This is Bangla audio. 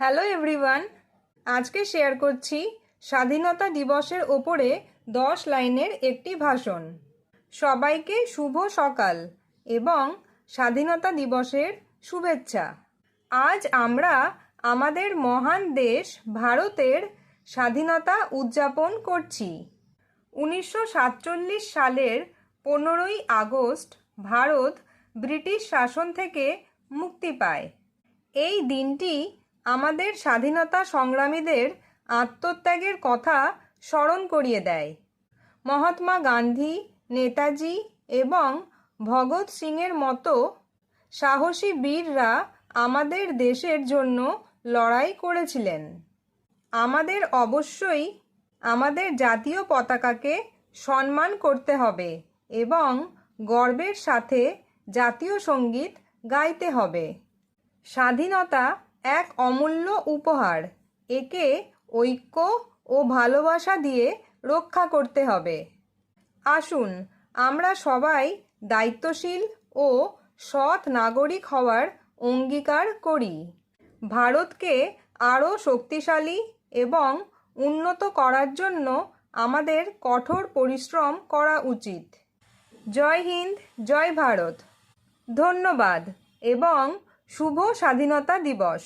হ্যালো এভরিওয়ান, আজকে শেয়ার করছি স্বাধীনতা দিবসের ওপরে দশ লাইনের একটি ভাষণ। সবাইকে শুভ সকাল এবং স্বাধীনতা দিবসের শুভেচ্ছা। আজ আমরা আমাদের মহান দেশ ভারতের স্বাধীনতা উদযাপন করছি। উনিশশো সাতচল্লিশ সালের পনেরোই আগস্ট ভারত ব্রিটিশ শাসন থেকে মুক্তি পায়। এই দিনটি আমাদের স্বাধীনতা সংগ্রামীদের আত্মত্যাগের কথা স্মরণ করিয়ে দেয়। মহাত্মা গান্ধী, নেতাজি এবং ভগৎ সিংয়ের মতো সাহসী বীররা আমাদের দেশের জন্য লড়াই করেছিলেন। আমাদের অবশ্যই আমাদের জাতীয় পতাকাকে সম্মান করতে হবে এবং গর্বের সাথে জাতীয় সংগীত গাইতে হবে। স্বাধীনতা এক অমূল্য উপহার। একে ঐক্য ও ভালোবাসা দিয়ে রক্ষা করতে হবে। আসুন, আমরা সবাই দায়িত্বশীল ও সৎ নাগরিক হওয়ার অঙ্গীকার করি। ভারতকে আরও শক্তিশালী এবং উন্নত করার জন্য আমাদের কঠোর পরিশ্রম করা উচিত। জয় হিন্দ, জয় ভারত। ধন্যবাদ এবং শুভ স্বাধীনতা দিবস।